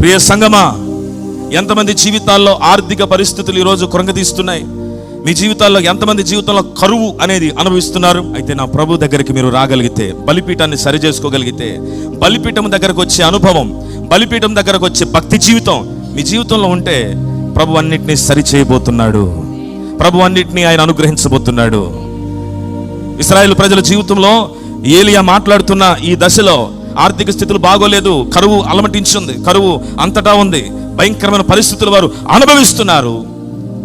ప్రియ సంగమా ఎంతమంది జీవితాల్లో ఆర్థిక పరిస్థితులు ఈరోజు కృంగతీస్తున్నాయి మీ జీవితాల్లో ఎంతమంది జీవితంలో కరువు అనేది అనుభవిస్తున్నారు? అయితే నా ప్రభు దగ్గరికి మీరు రాగలిగితే బలిపీఠాన్ని సరి చేసుకోగలిగితే బలిపీఠం దగ్గరకు వచ్చే అనుభవం బలిపీఠం దగ్గరకు వచ్చే భక్తి జీవితం మీ జీవితంలో ఉంటే ప్రభు అన్నిటినీ సరి చేయబోతున్నాడు ప్రభు అన్నిటినీ ఆయన అనుగ్రహించబోతున్నాడు. ఇస్రాయేల్ ప్రజల జీవితంలో ఏలియా మాట్లాడుతున్న ఈ దశలో ఆర్థిక స్థితులు బాగోలేదు కరువు అలమటించింది కరువు అంతటా ఉంది. భయంకరమైన పరిస్థితులు వారు అనుభవిస్తున్నారు.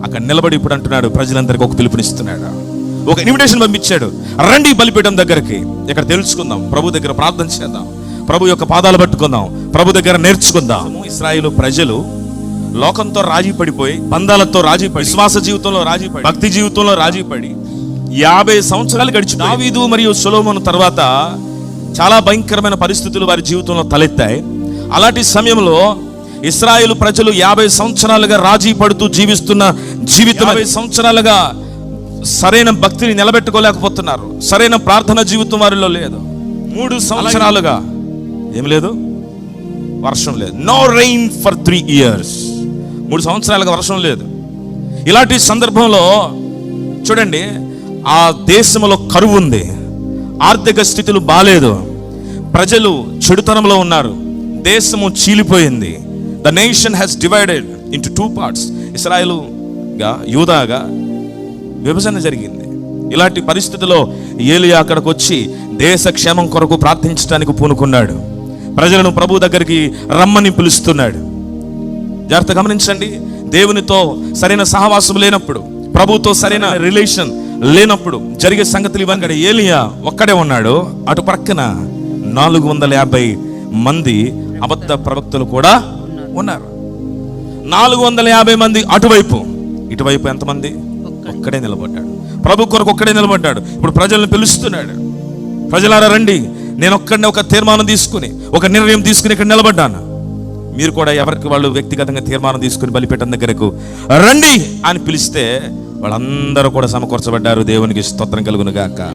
అక్కడ నిలబడి ఇప్పుడు అంటున్నాడు ప్రజలందరికీ ఒక పిలుపునిస్తున్నాడు. ఒక ఇన్విటేషన్ పంపించాడు. రండి బలిపీఠం దగ్గరికి. ఇక్కడ తెలుసుకుందాం ప్రభు దగ్గర ప్రార్థన చేద్దాం. ప్రభు యొక్క పాదాలు పట్టుకుందాం. ప్రభు దగ్గర నేర్చుకుందాం. ఇస్రాయిల్ ప్రజలు లోకంతో రాజీ పడిపోయి బంధాలతో రాజీ పడి విశ్వాస జీవితంలో రాజీ పడి భక్తి జీవితంలో రాజీ పడి యాభై సంవత్సరాలు గడిచి దావీదు మరియు సొలోమోను తర్వాత చాలా భయంకరమైన పరిస్థితులు వారి జీవితంలో తలెత్తాయి. అలాంటి సమయంలో ఇస్రాయేల్ ప్రజలు యాభై సంవత్సరాలుగా రాజీ పడుతూ జీవిస్తున్న జీవితం యాభై సంవత్సరాలుగా సరైన భక్తిని నిలబెట్టుకోలేకపోతున్నారు. సరైన ప్రార్థన జీవితం వారిలో లేదు. మూడు సంవత్సరాలుగా ఏం లేదు? వర్షం లేదు. No rain for three years మూడు సంవత్సరాలుగా వర్షం లేదు. ఇలాంటి సందర్భంలో చూడండి ఆ దేశంలో కరువు ఉంది. ఆర్థిక స్థితులు బాగాలేదు ప్రజలు చెడుతనంలో ఉన్నారు. దేశము చీలిపోయింది. The nation has divided into two parts ఇస్రాయలుగా యూదాగా విభజన జరిగింది. ఇలాంటి పరిస్థితిలో ఏలియా అక్కడికి వచ్చి దేశ క్షేమం కొరకు ప్రార్థించడానికి పూనుకున్నాడు. ప్రజలను ప్రభు దగ్గరికి రమ్మని పిలుస్తున్నాడు. జాగ్రత్త గమనించండి. దేవునితో సరైన సహవాసం లేనప్పుడు ప్రభుతో సరైన రిలేషన్ లేనప్పుడు జరిగే సంగతులు ఇవన్నీ ఏలియా ఒక్కడే ఉన్నాడు. అటు ప్రక్కన నాలుగు వందల యాభై మంది అబద్ధ ప్రవక్తలు కూడా ఉన్నారు. నాలుగు వందల యాభై మంది అటువైపు. ఇటువైపు ఎంతమంది? ఒక్కడే నిలబడ్డాడు. ప్రభు కొరకు ఒక్కడే నిలబడ్డాడు. ఇప్పుడు ప్రజలను పిలుస్తున్నాడు. ప్రజలారా రండి. నేను ఒక్కడనే ఒక తీర్మానం తీసుకుని ఒక నిర్ణయం తీసుకుని ఇక్కడ నిలబడ్డాను. మీరు కూడా ఎవరికి వాళ్ళు వ్యక్తిగతంగా తీర్మానం తీసుకుని బలిపీఠం దగ్గరకు రండి అని పిలిస్తే వాళ్ళందరూ కూడా సమకూర్చబడ్డారు. దేవునికి స్తోత్రం కలుగునుగాక.